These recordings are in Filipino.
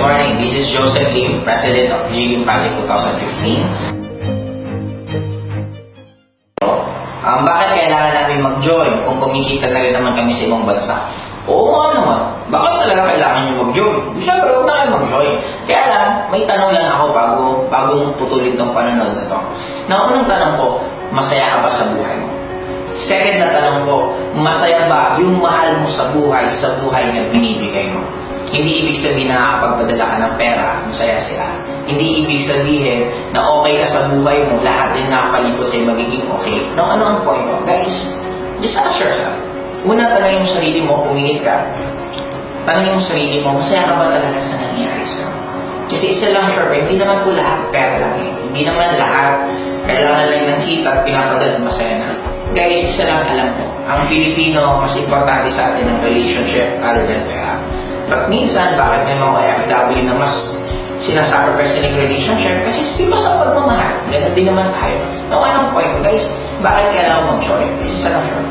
morning. This is Joseph Lim, President of G-Lim Project 2015. Um, bakit kailangan namin mag-join kung kumikita na rin naman kami sa ibang bansa? Oo nga naman. Bakit talaga kailangan nyo mag-join? Siyempre, huwag na kayo mag-join. Kaya lang, may tanong lang ako bago, bago putulin tong panonood na to. Na tanong ko, masaya ka ba sa buhay mo? Second na tanong ko, masaya ba yung mahal mo sa buhay, sa buhay na binibigay? Hindi ibig sabihin na nakakapagpadala ka ng pera, masaya sila. Hindi ibig sabihin na okay ka sa buhay mo, lahat din nakapalibot sa'yo magiging okay. No, ano ang point mo? Guys, just ask yourself. Una, tanongin mo sarili mo, pumingit ka. Tanongin mo sarili mo, masaya ka ba talaga sa nangyayari sa'yo? Kasi isa lang sure, hindi naman po lahat pera lang eh. Hindi naman lahat kailangan lang ng kita at pinapadala masaya na. Guys, isa lang alam mo, ang Filipino, mas importante sa atin ang relationship other than pera. But minsan, bakit may mga OFW na mas sinasacrifice nila yung relationship? Kasi it's because of pagmamahal. Ganun din naman tayo. No, anong point? Guys, bakit kailangan mag-join? Kasi isa lang sure.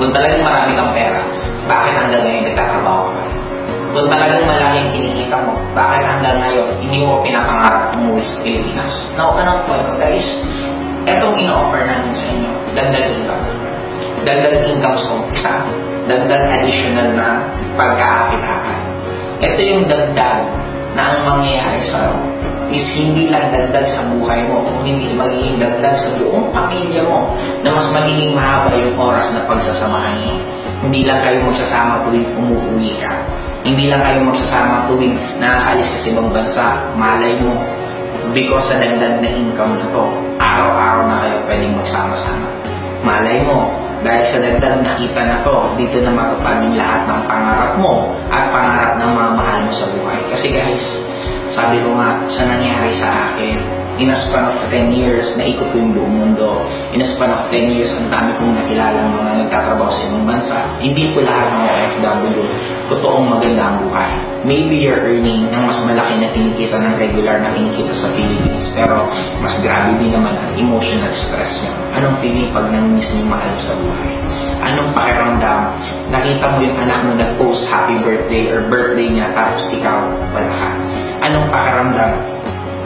Kung talagang marami kang pera, bakit hanggang ngayon nagtatrabaho ka? Kung talagang malaki ang kinikita mo, bakit hanggang ngayon hindi mo pinapangarap umuwi sa Pilipinas? Now, anong point ko, guys? Etong ino-offer namin sa inyo, dagdag income. Dagdag income sa umpisa. Dagdag additional na pagkakakitaan. Ito yung dagdag na ang mangyayari sa is hindi lang dagdag sa buhay mo, kung hindi magiging dagdag sa buong pamilya mo na mas magiging mahaba yung oras na pagsasamahan niyo. Hindi lang kayo magsasama tuwing umuwi ka. Hindi lang kayo magsasama tuwing nakakaalis ka sa ibang bansa. Malay mo, because sa dagdag na income na to, araw-araw na kayo pwedeng magsama-sama. Malay mo, dahil sa dagdag na kita na to, dito na matupad yung lahat ng pangarap mo at pangarap ng mga mahal mo sa buhay. Kasi guys, sabi ko nga, sa nangyari sa akin, in a span of 10 years, naikot ko yung buong mundo. In a span of 10 years, ang dami kong nakilalang mga nagtatrabaho sa ibang bansa. Hindi po lahat ng OFW, totoong maganda ang buhay. Maybe you're earning ng mas malaki na kinikita ng regular na kinikita sa Philippines, pero mas grabe din naman ang emotional stress niyo. Anong feeling pag nang-miss mo yung mahal sa buhay? Anong pakiramdam? Nakita mo yung anak mo nag-post happy birthday or birthday niya tapos ikaw wala ka. Anong pakiramdam?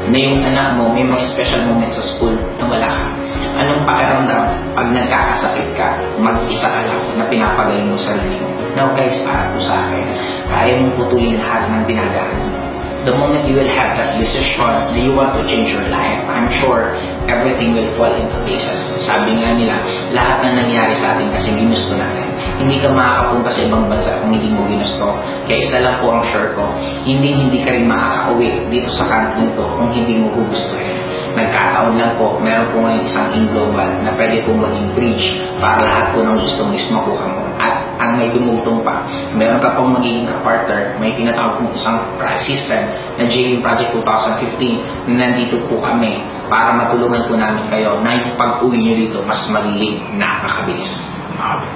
Na yung anak mo may mga special moment sa school na wala ka. Anong pakiramdam pag nagkakasakit ka, mag-isa ka lang na pinapagaling mo sarili mo? Now guys, para po sa akin, kaya mong putulin lahat ng dinadaan mo. The moment you will have that decision na you want to change your life, I'm sure everything will fall into places. Sabi nga nila, lahat na sa atin kasi ginusto natin. Hindi ka makakapunta sa ibang bansa kung hindi mo ginusto. Kaya isa lang po ang sure ko, hindi hindi ka rin makakauwi dito sa country to kung hindi mo gugustuhin. Nagkataon lang po, meron po ngayon isang in-global na pwede po maging bridge para lahat po ng gusto mo is makuha mo. At ang may dumugtong pa, meron ka pong magiging kapartner, may tinatawag pong isang system na JM Project 2015 na nandito po kami para matulungan po namin kayo na yung pag-uwi nyo dito mas magiging napakabilis. Okay.